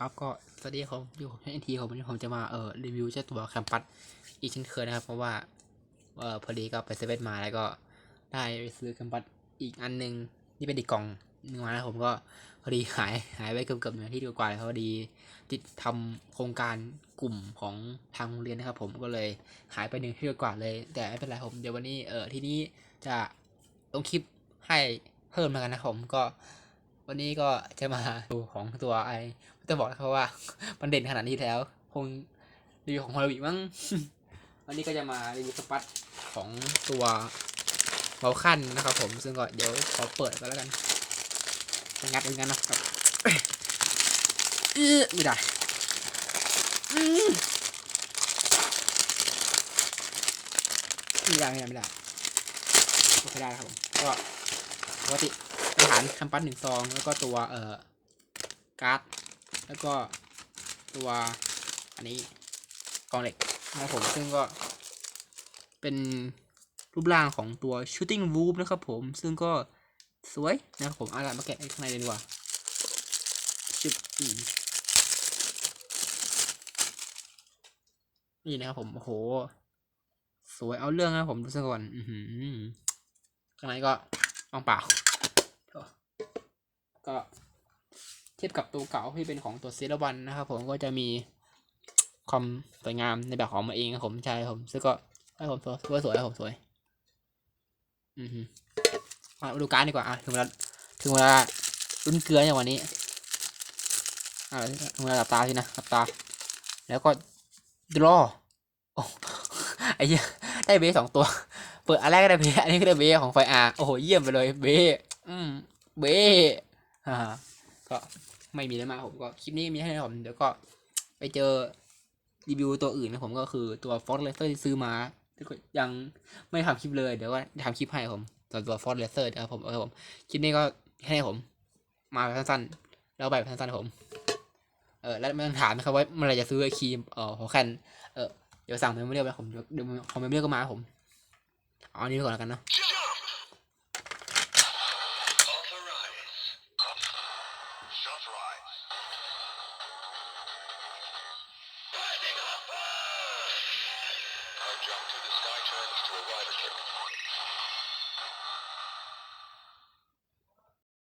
ครับก็สวัสดีครับอยู่ผมเอ็นทีผมวันนี้ผมจะมาเอ่อรีวิวเจ้าตัวแคมปัสอีกเช่นเคยนะครับ เพราะว่าเอ่อพอดีก็ไปเซเว่นมาแล้วก็ได้ไปซื้อแคมปัสอีกอันหนึงที่เป็นอีกกล่องหนึงมาแล้วผมก็พอดีหายหายไปเกือบเกือบหนึ่งที่ดีกว่าเลยพอดีติดทำโครงการกลุ่มของทางโรงเรียนนะครับ ผมก็เลยหายไปหนึ่งที่ดีกว่าเลย แต่ไม่เป็นไรผมเดี๋ยววันนี้เออที่นี้จะลงคลิปให้เพิ่มแล้วกันนะผมก็ วันนี้ก็จะมาดูของตัวไอจะบอกนะครับว่า มันเด่นขนาดนี้แล้ว คงรีวิวของฮอลวีมั้งวันนี้ก็จะมารีวิวสปัตของตัวเบลคันนะครับ ผมซึ่งก็เดี๋ยวขอเปิดกันแล้วกันงัดงั้นนะครับอื้อไม่ได้อือไม่ได้ไม่ได้ไม่ได้โอเคได้ครับผมก็ปกติ หารแคมปัสหนึ่งซองแล้วก็ตัวเอ่อการ์ดแล้วก็ตัวอันนี้กองเหล็กนะครับผมซึ่งก็เป็นรูปร่างของตัว shooting wolf นะครับผม ซึ่งก็สวยนะครับผมเอาละมาแกะข้างในเลยดีกว่าชิบอืมนี่นะครับผม โอ้โห สวยเอาเรื่องนะผมดูซะก่อน อืข้างในก็ว่างเปล่า ก็เทียบกับตัวเก่าที่เป็นของตัวเซรวันนะครับ ผมก็จะมีความสวยงามในแบบของมาเองครับผมใช่ผมซึ่งก็ให้ผมสวยสวยสวยครับผมสวย อือฮึมาดูการดีกว่าอะถึงเวลาถึงเวลาลุ้นเกลืออย่างวันนี้อ่าถึงเวลาหลับตาสินะหลับตา แล้วก็ดรอโอ้ไอ้เหี้ยได้เบสสองตัว เปิดอันแรกก็ได้เบสอันนี้ก็ได้เบสของไฟอาร์โอ้โหเยี่ยมไปเลยเบสอืมเบส อ่าก็ไม่มีอะไรมาผมก็คลิปนี้มีให้ผมเดี๋ยวก็ไปเจอรีวิวตัวอื่นนะผมก็คือตัวฟอสเลเซอร์ที่ซื้อมายังไม่ทำคลิปเลยเดี๋ยวว่าทำคลิปให้ผมต่อตัวฟอสเลเซอร์นะครับผมโอเคผมคลิปนี้ก็ให้ผม มาแบบสั้นๆแล้วแบบสั้นๆผมเออแล้วไม่ต้องถามนะครับว่าเมื่อไรจะซื้อไอ้ครีมเอ่อหัวแคนเออเดี๋ยวสั่งเมมโมรี่ไปผมเดี๋ยวเดี๋ยวคอมเมมโมรี่ก็มาผมเอาอันนี้ก่อนแล้วกันเนาะ Shut rise. Rising up! Jump to the sky turns to a rider kick.